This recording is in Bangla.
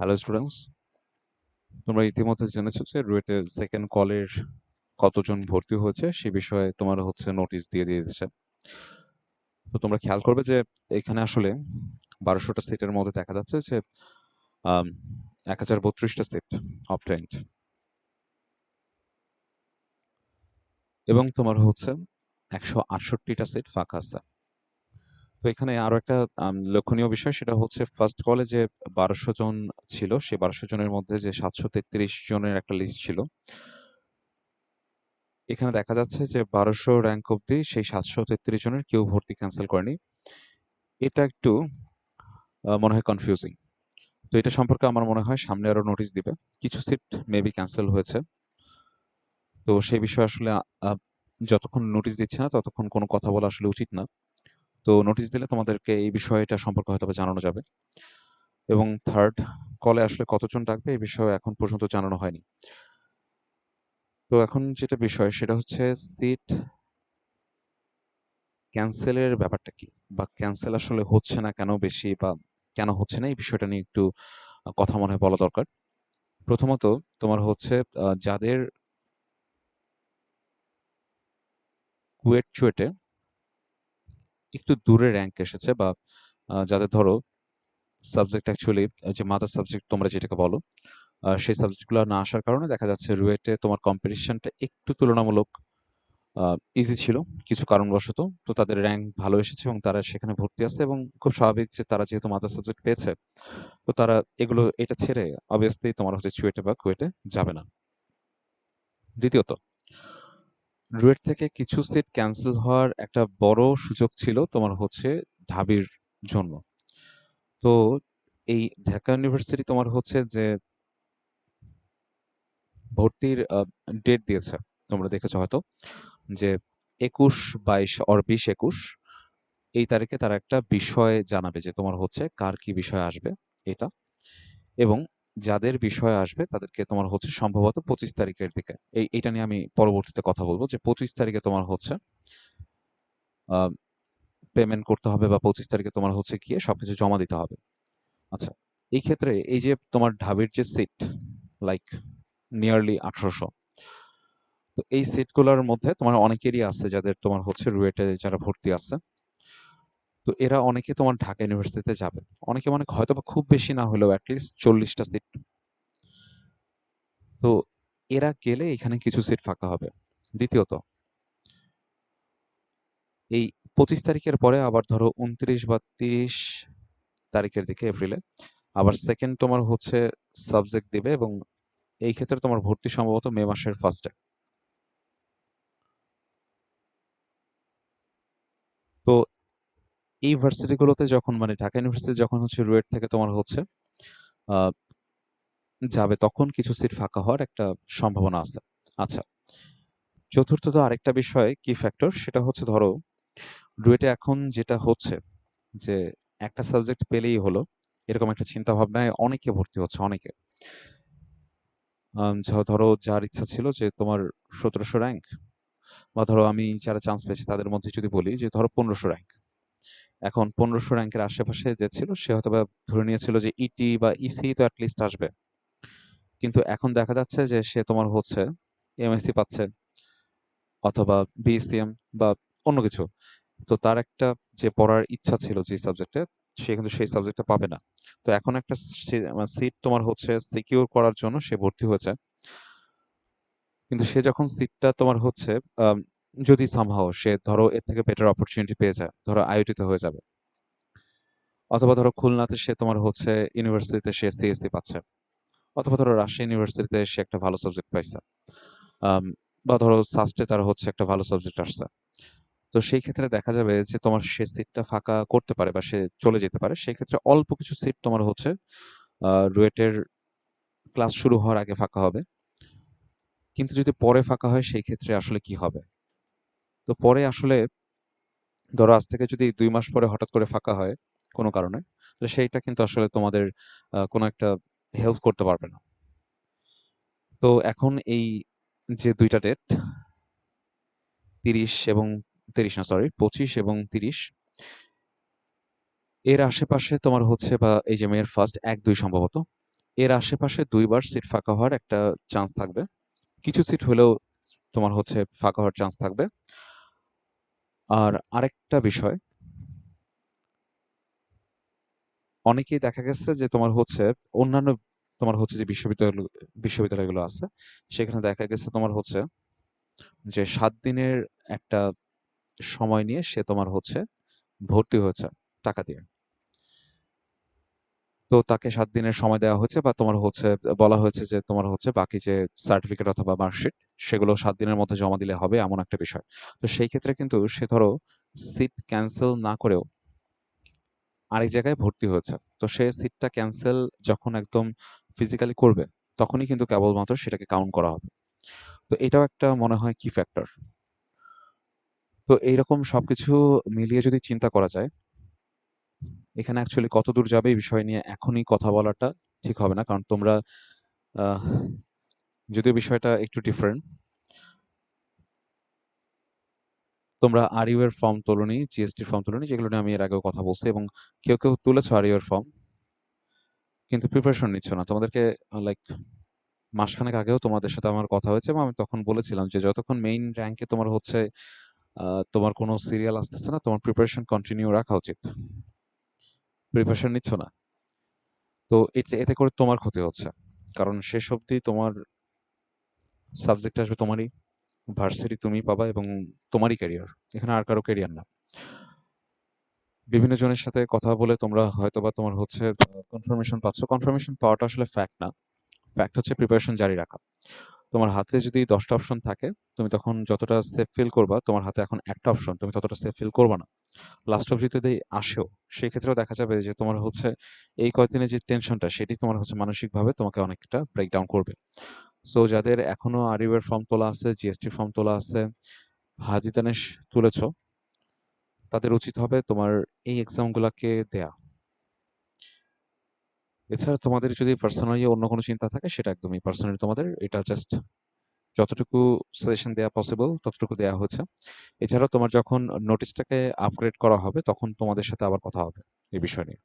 হ্যালো স্টুডেন্টস তোমরা ইতিমধ্যে জেনেছো যে রুয়েটে সেকেন্ড কলের কতজন ভর্তি হয়েছে, সে বিষয়ে তোমার হচ্ছে নোটিশ দিয়ে দিয়েছে। তো তোমরা খেয়াল করবে যে এখানে আসলে বারোশোটা সিটের মধ্যে দেখা যাচ্ছে যে এক হাজার বত্রিশটা সিট অপটেন্ট এবং তোমার হচ্ছে একশো আটষট্টিটা সিট ফাঁকা আছে। তো এখানে আরও একটা লক্ষণীয় বিষয় সেটা হচ্ছে ফার্স্ট কলে যে বারোশো জন ছিল সেই বারোশো জনের মধ্যে যে সাতশো তেত্রিশ জনের একটা লিস্ট ছিল। এখানে দেখা যাচ্ছে যে বারোশো র্যাঙ্ক অবধি সেই সাতশো তেত্রিশ জনের কেউ ভর্তি ক্যান্সেল করেনি। এটা একটু মনে হয় কনফিউজিং তো এটা সম্পর্কে আমার মনে হয় সামনে আরও নোটিশ দিবে। কিছু সিট মেবি ক্যান্সেল হয়েছে। তো সেই বিষয়ে আসলে যতক্ষণ নোটিশ দিচ্ছে না ততক্ষণ কোনো কথা বলা আসলে উচিত না। তো নোটিশ দিলে তোমাদেরকে এই বিষয়টা সম্পর্কে হয়তো জানানো যাবে। এবং থার্ড কলে আসলে কতজন ডাকবে এই বিষয়ে এখন পর্যন্ত জানানো হয়নি। তো এখন যেটা বিষয় সেটা হচ্ছে সিট ক্যান্সেলের ব্যাপারটা কি? বা ক্যান্সেল আসলে হচ্ছে না কেন বেশি বা কেন হচ্ছে না? এই বিষয়টা নিয়ে একটু কথা মনে হয় বলা দরকার। প্রথমত তোমার হচ্ছে যাদের কুয়েট চুয়েটে একটু দূরে র্যাঙ্ক এসেছে বা যাদের ধরো সাবজেক্ট অ্যাকচুয়ালি যে মাদার সাবজেক্ট তোমরা যেটাকে বলো সেই সাবজেক্টগুলো না আসার কারণে দেখা যাচ্ছে রুয়েটে তোমার কম্পিটিশনটা একটু তুলনামূলক ইজি ছিল, কিছু কারণবশত। তো তাদের র্যাঙ্ক ভালো এসেছে এবং তারা সেখানে ভর্তি আছে এবং খুব স্বাভাবিক যে তারা যেহেতু মাদার সাবজেক্ট পেয়েছে, তো তারা এগুলো, এটা ছেড়ে অবভিয়াসলি তোমার হচ্ছে চুয়েটে বা কুয়েটে যাবে না। দ্বিতীয়ত রুয়েট থেকে কিছু সিট ক্যান্সেল হওয়ার একটা বড় সুযোগ ছিল তোমার হচ্ছে ঢাবির জন্য। তো এই ঢাকা ইউনিভার্সিটি তোমার হচ্ছে যে ভর্তির ডেট দিয়েছে। তোমরা দেখেছ হয়তো যে একুশ বাইশ অর বিশ একুশ এই তারিখে তারা একটা বিষয় জানাবে যে তোমার হচ্ছে কার কি বিষয় আসবে এটা। এবং যাদের বিষয় আসবে তাদেরকে তোমার হচ্ছে সম্ভবত পঁচিশ তারিখের দিকে। এই, এটা নিয়ে আমি পরবর্তীতে কথা বলব যে পঁচিশ তারিখে তোমার হচ্ছে পেমেন্ট করতে হবে বা পঁচিশ তারিখে তোমার হচ্ছে গিয়ে সবকিছু জমা দিতে হবে। আচ্ছা এই ক্ষেত্রে এই যে তোমার ঢাবির যে সিট লাইক নিয়ারলি আঠারোশো, তো এই সিটগুলোর মধ্যে তোমার অনেকেরই আছে যাদের তোমার হচ্ছে রুয়েটে যারা ভর্তি আছে। তো এরা অনেকে তোমার ঢাকা ইউনিভার্সিটিতে যাবে। অনেকে মানে হয়তো বা খুব বেশি না হলেও অ্যাটলিস্ট চল্লিশটা সিট তো এরা গেলে এখানে কিছু সিট ফাঁকা হবে। দ্বিতীয়ত, এই পঁচিশ তারিখের পরে আবার ধরো উনত্রিশ বা তিরিশ তারিখের দিকে এপ্রিলে, আবার সেকেন্ড তোমার হচ্ছে সাবজেক্ট দিবে এবং এই ক্ষেত্রে তোমার ভর্তি সম্ভবত মে মাসের ফার্স্টে তো এই ভার্সিটিগুলোতে যখন মানে ঢাকা ইউনিভার্সিটি যখন হচ্ছে রুয়েট থেকে তোমার হচ্ছে যাবে, তখন কিছু সিট ফাঁকা হওয়ার একটা সম্ভাবনা আছে। আচ্ছা চতুর্থত আরেকটা বিষয় কি ফ্যাক্টর সেটা হচ্ছে ধরো, রুয়েটে এখন যেটা হচ্ছে, যে একটা সাবজেক্ট পেলেই হলো, এরকম একটা চিন্তা ভাবনায় অনেকে ভর্তি হচ্ছে, অনেকে। ধরো যার ইচ্ছা ছিল যে তোমার সতেরোশো র্যাঙ্ক বা ধরো আমি যারা চান্স পেয়েছি তাদের মধ্যে যদি বলি যে ধরো পনেরোশো র্যাঙ্ক এখন পনেরোশো র্যাঙ্কের আশেপাশে যে ছিল, সে হয়তো বা ধরে নিয়েছিল যে ইটি বা ইসি তো অ্যাটলিস্ট আসবে। কিন্তু এখন দেখা যাচ্ছে যে সে তোমার হচ্ছে এমএসসি পাচ্ছে, অথবা বিএসসিএম বা অন্য কিছু। তো তার একটা যে পড়ার ইচ্ছা ছিল যে সাবজেক্টে সে কিন্তু সেই সাবজেক্টটা পাবে না। তো এখন একটা সিট তোমার হচ্ছে সিকিউর করার জন্য সে ভর্তি হয়েছে। কিন্তু সে যখন সিটটা তোমার হচ্ছে যদি সামহাও সে ধরো এর থেকে বেটার অপরচুনিটি পেয়ে যায়, ধরো আইআইটিতে হয়ে যাবে, অথবা ধরো খুলনাতে সে তোমার হচ্ছে ইউনিভার্সিটিতে সে সিএসসি পাচ্ছে, অথবা ধরো রাজশাহী ইউনিভার্সিটিতে সে একটা ভালো সাবজেক্ট পাইছে বা ধরো সাস্টে তার হচ্ছে একটা ভালো সাবজেক্ট আসছে, তো সেই ক্ষেত্রে দেখা যাবে যে তোমার সে সিটটা ফাঁকা করতে পারে বা সে চলে যেতে পারে, সেই ক্ষেত্রে অল্প কিছু সিট তোমার হচ্ছে রুয়েটের ক্লাস শুরু হওয়ার আগে ফাঁকা হবে, কিন্তু যদি পরে ফাঁকা হয় সেই ক্ষেত্রে আসলে কি হবে? তো পরে আসলে ধরো আজ থেকে যদি দুই মাস পরে হঠাৎ করে ফাঁকা হয় কোনো কারণে, তো সেইটা কিন্তু আসলে তোমাদের কোনো একটা হেল্প করতে পারবে না তো এখন এই যে দুইটা ডেট তিরিশ এবং তিরিশ না সরি পঁচিশ এবং তিরিশ, এর আশেপাশে তোমার হচ্ছে বা এই যে মেয়ের ফার্স্ট এক, দুই সম্ভবত, এর আশেপাশে দুইবার সিট ফাঁকা হওয়ার একটা চান্স থাকবে। কিছু সিট হলেও তোমার হচ্ছে ফাঁকা হওয়ার চান্স থাকবে। আর আরেকটা বিষয় অনেকেই দেখা গেছে যে তোমার হচ্ছে অন্যান্য তোমার হচ্ছে যে বিশ্ববিদ্যালয় বিশ্ববিদ্যালয়গুলো আছে, সেখানে দেখা গেছে তোমার হচ্ছে যে সাত দিনের একটা সময় নিয়ে সে তোমার হচ্ছে ভর্তি হয়েছে টাকা দিয়ে। তো তাকে সাত দিনের সময় দেওয়া হয়েছে বা তোমার হচ্ছে বলা হয়েছে যে তোমার হচ্ছে বাকি যে সার্টিফিকেট অথবা মার্কশিট সেগুলো সাত দিনের মধ্যে জমা দিলে হবে এমন একটা বিষয়। তো সেই ক্ষেত্রে কিন্তু সে ধরো সিট ক্যান্সেল না করেও আরেক জায়গায় ভর্তি হয়েছে। তো সে সিটটা ক্যান্সেল যখন একদম ফিজিক্যালি করবে, তখনই কিন্তু কেবলমাত্র সেটাকে কাউন্ট করা হবে। তো এটাও একটা মনে হয় কি ফ্যাক্টর। তো এইরকম সবকিছু মিলিয়ে যদি চিন্তা করা যায় এখানে অ্যাকচুয়ালি কত দূর যাবে এই বিষয় নিয়ে এখনই কথা বলাটা ঠিক হবে না। কারণ তোমরা যদিও বিষয়টা একটু ডিফারেন্ট। তোমরা আরইউ এর ফর্ম তোলোনি, জিএসটির ফর্ম তোলোনি যেগুলো নিয়ে আমি এর আগেও কথা বলছি এবং কেউ, কেউ তুলেছো আরইউ এর ফর্ম। কিন্তু প্রিপারেশন নিচ্ছ না। তোমাদেরকে লাইক মাসখানেক আগেও তোমাদের সাথে আমার কথা হয়েছে এবং আমি তখন বলেছিলাম যে যতক্ষণ মেইন র্যাঙ্কে তোমার হচ্ছে তোমার কোনো সিরিয়াল আসতেছে না, তোমার প্রিপারেশন কন্টিনিউ রাখা উচিত। প্রিপারেশন নিচ্ছ না। তো এতে এতে করে তোমার ক্ষতি হচ্ছে। কারণ শেষ অবধি তোমার সাবজেক্ট আসবে তোমারই। ভার্সিটি তুমি পাবা এবং তোমারই ক্যারিয়ার। এখানে আর কারও ক্যারিয়ার না। বিভিন্ন জনের সাথে কথা বলে তোমরা হয়তোবা তোমার হচ্ছে কনফার্মেশন পাচ্ছ। কনফার্মেশন পাওয়াটা আসলে ফ্যাক্ট না। ফ্যাক্ট হচ্ছে প্রিপারেশন জারি রাখা। তোমার হাতে যদি দশটা অপশন থাকে, তুমি তখন যতটা সেফ ফিল করবা, তোমার হাতে এখন একটা অপশন, তুমি ততটা সেফ ফিল করবা না। লাস্ট অবধি যদি আসেও, সেই ক্ষেত্রেও দেখা যাবে যে তোমার হচ্ছে এই কয়েকদিনের যে টেনশনটা, সেটি তোমার হচ্ছে মানসিকভাবে তোমাকে অনেকটা ব্রেকডাউন করবে। সো যাদের এখনও আরইউ এর ফর্ম তোলা আছে, জিএসটির ফর্ম তোলা আছে, হাজি দানেশ তুলেছ, তাদের উচিত হবে তোমার এই এক্সামগুলাকে দেয়া। এছাড়া তোমাদের যদি পার্সোনালি অন্য কোনো চিন্তা থাকে সেটা একদমই পার্সোনালি তোমাদের এটা জাস্ট যতটুকু সাজেশন দেয়া পসিবল ততটুকু দেয়া হয়েছে। এছাড়া তোমার যখন নোটিসটাকে আপগ্রেড করা হবে তখন তোমাদের সাথে আবার কথা হবে এই বিষয় নিয়ে।